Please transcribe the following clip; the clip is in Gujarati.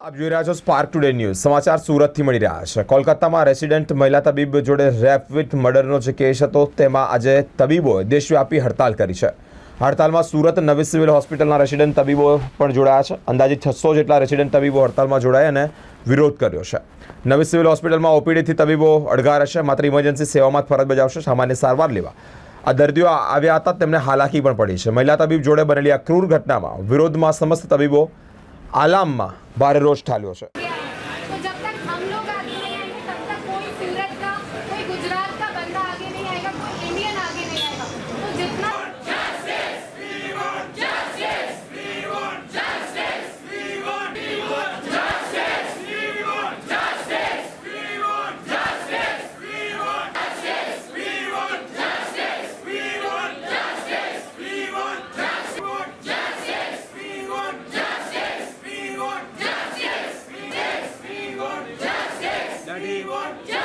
આપ જોઈ રહ્યા છો સ્પાર્ક ટુડે ન્યૂઝ સમાચાર સુરતથી મળી રહ્યા છે. કોલકાતામાં રેસિડેન્ટ મહિલા તબીબ જોડે રેપ વિથ મર્ડરનો જે કેસ હતો, તેમાં આજે તબીબોએ દેશવ્યાપી હડતાલ કરી છે. હડતાલમાં સુરત નવી સિવિલ હોસ્પિટલના રેસિડેન્ટ તબીબો પણ જોડાયા છે. અંદાજે છસો જેટલા રેસિડેન્ટ તબીબો હડતાલમાં જોડાયા અને વિરોધ કર્યો છે. નવી સિવિલ હોસ્પિટલમાં ઓપીડીથી તબીબો અડગા રહેશે. માત્ર ઇમરજન્સી સેવામાં જ ફરજ બજાવશે. સામાન્ય સારવાર લેવા. આ દર્દીઓ આવ્યા હતા, તેમને હાલાકી પણ પડી છે. મહિલા તબીબ જોડે બનેલી આ ક્રૂર ઘટનામાં વિરોધમાં સમસ્ત તબીબો આલામમાં ભારે રોષ ઠાલ્યો છે. Daddy, we want.